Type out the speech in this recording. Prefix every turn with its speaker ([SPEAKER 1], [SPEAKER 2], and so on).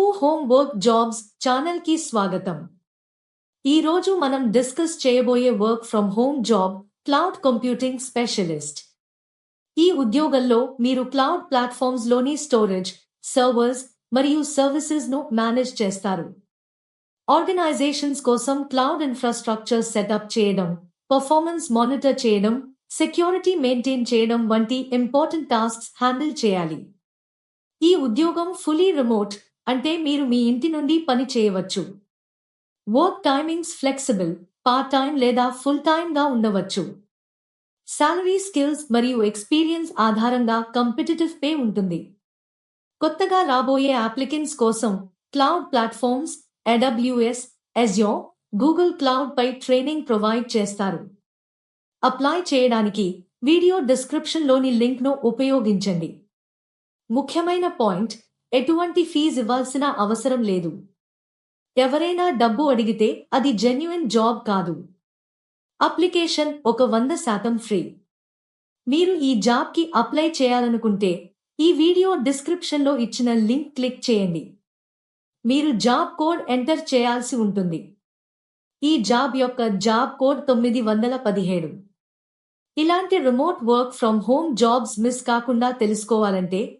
[SPEAKER 1] Telugu home work jobs ఛానల్కి స్వాగతం. ఈ రోజు మనం డిస్కస్ చేయబోయే work from home job cloud computing specialist. ఈ ఉద్యోగంలో మీరు క్లౌడ్ ప్లాట్ఫామ్స్లోని స్టోరేజ్ సర్వర్స్ మరియు సర్వీసెస్ను మేనేజ్ చేస్తారు. ఆర్గనైజేషన్స్ కోసం క్లౌడ్ ఇన్ఫ్రాస్ట్రక్చర్ సెటప్ చేయడం పర్ఫార్మెన్స్ మానిటర్ చేయడం సెక్యూరిటీ మెయింటైన్ చేయడం వంటి ఇంపార్టెంట్ టాస్క్స్ హ్యాండిల్ చేయాలి. ఈ ఉద్యోగం ఫుల్లీ రిమోట్ అంటే మీరు మీ ఇంటి నుండి పని చేయవచ్చు. Work timings flexible part time లేదా ఫుల్ టైంగా ఉండవచ్చు. శాలరీ స్కిల్స్ మరియు ఎక్స్పీరియన్స్ ఆధారంగా కంపిటిటివ్ పే ఉంటుంది. కొత్తగా రాబోయే అప్లికెంట్స్ కోసం cloud platforms AWS Azure, Google cloud పై ట్రైనింగ్ ప్రొవైడ్ చేస్తారు. అప్లై చేయడానికి వీడియో డిస్క్రిప్షన్లోని లింక్ను ఉపయోగించండి. ముఖ్యమైన పాయింట్ ఎటువంటి ఫీజు ఇవ్వాల్సిన అవసరం లేదు. ఎవరైనా డబ్బు అడిగితే అది జెన్యున్ జాబ్ కాదు. అప్లికేషన్ ఒక వంద శాతం ఫ్రీ. మీరు ఈ జాబ్కి అప్లై చేయాలనుకుంటే ఈ వీడియో డిస్క్రిప్షన్లో ఇచ్చిన లింక్ క్లిక్ చేయండి. మీరు జాబ్ కోడ్ ఎంటర్ చేయాల్సి ఉంటుంది. ఈ జాబ్ యొక్క జాబ్ కోడ్ తొమ్మిది వందల పదిహేడు. ఇలాంటి remote work from home jobs miss కాకుండా తెలుసుకోవాలంటే